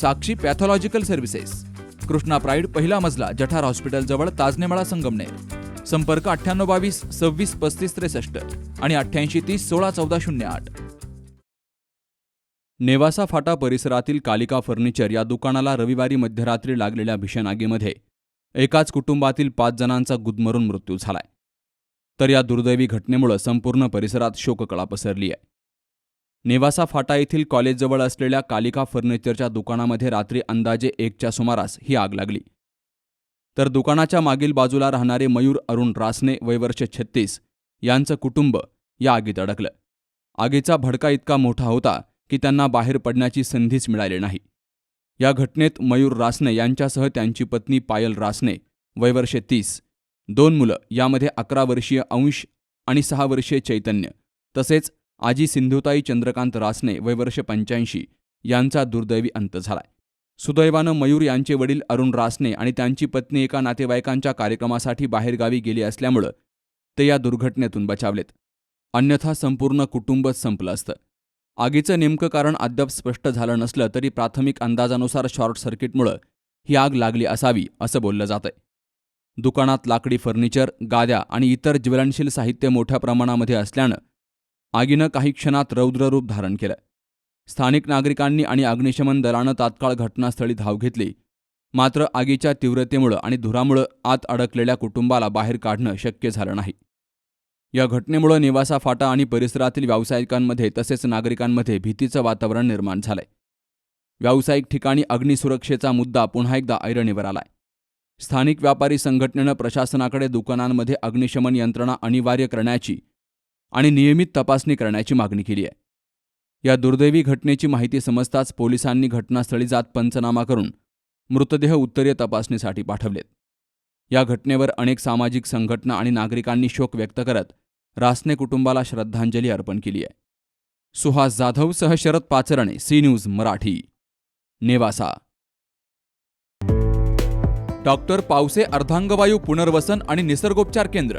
Sakshi pathological services. Krishna pride पहिला मजला जठार हॉस्पिटलजवळ ताजनेमाळा संगमनेर. संपर्क अठ्ठ्याण्णव बावीस सव्वीस पस्तीस त्रेसष्ट आणि अठ्ठ्याऐंशी तीस सोळा चौदा शून्य आठ. नेवासा फाटा परिसरातील कालिका फर्निचर या दुकानाला रविवारी मध्यरात्री लागलेल्या भीषण आगीमध्ये एकाच कुटुंबातील पाच जणांचा गुदमरून मृत्यू झालाय. तर या दुर्दैवी घटनेमुळे संपूर्ण परिसरात शोककळा पसरली आहे नेवासा फाटा येथील कॉलेजजवळ असलेल्या कालिका फर्निचरच्या दुकानामध्ये रात्री अंदाजे एकच्या सुमारास ही आग लागली. तर दुकानाच्या मागील बाजूला राहणारे मयूर अरुण रासने वयवर्ष छत्तीस यांचं कुटुंब या आगीत अडकलं. आगीचा भडका इतका मोठा होता की त्यांना बाहेर पडण्याची संधीच मिळाली नाही. या घटनेत मयूर रासने यांच्यासह त्यांची पत्नी पायल रासने वयवर्षे तीस दोन मुलं यामध्ये अकरा वर्षीय अंश आणि सहा वर्षीय चैतन्य तसेच आजी सिंधुताई चंद्रकांत रासने वयवर्ष पंच्याऐंशी यांचा दुर्दैवी अंत झालाय. सुदैवानं मयूर यांचे वडील अरुण रासने आणि त्यांची पत्नी एका नातेवाईकांच्या कार्यक्रमासाठी बाहेरगावी गेली असल्यामुळं ते या दुर्घटनेतून बचावलेत. अन्यथा संपूर्ण कुटुंबच संपलं असतं. आगीचं नेमकं कारण अद्याप स्पष्ट झालं नसलं तरी प्राथमिक अंदाजानुसार शॉर्ट सर्किटमुळं ही आग लागली असावी असं बोललं जातंय. दुकानात लाकडी फर्निचर गाद्या आणि इतर ज्वलनशील साहित्य मोठ्या प्रमाणामध्ये असल्यानं आगीनं काही क्षणात रौद्ररूप धारण केलं. स्थानिक नागरिकांनी आणि अग्निशमन दलानं तात्काळ घटनास्थळी धाव घेतली. मात्र आगीच्या तीव्रतेमुळं आणि धुरामुळं आत अडकलेल्या कुटुंबाला बाहेर काढणं शक्य झालं नाही. या घटनेमुळं निवासा फाटा आणि परिसरातील व्यावसायिकांमध्ये तसेच नागरिकांमध्ये भीतीचं वातावरण निर्माण झालंय. व्यावसायिक ठिकाणी अग्निसुरक्षेचा मुद्दा पुन्हा एकदा ऐरणीवर आलाय. स्थानिक व्यापारी संघटनेनं प्रशासनाकडे दुकानांमध्ये अग्निशमन यंत्रणा अनिवार्य करण्याची आणि नियमित तपासणी करण्याची मागणी केली आहे. या दुर्दैवी घटनेची माहिती समजताच पोलिसांनी घटनास्थळी जात पंचनामा करून मृतदेह उत्तरीय तपासणीसाठी पाठवलेत. या घटनेवर अनेक सामाजिक संघटना आणि नागरिकांनी शोक व्यक्त करत रासने कुटुंबाला श्रद्धांजली अर्पण केली आहे. सुहास जाधव सह Sharad Pacharne C news Marathi. Nevasa. Doctor Pawase अर्धांगवायू पुनर्वसन आणि निसर्गोपचार केंद्र.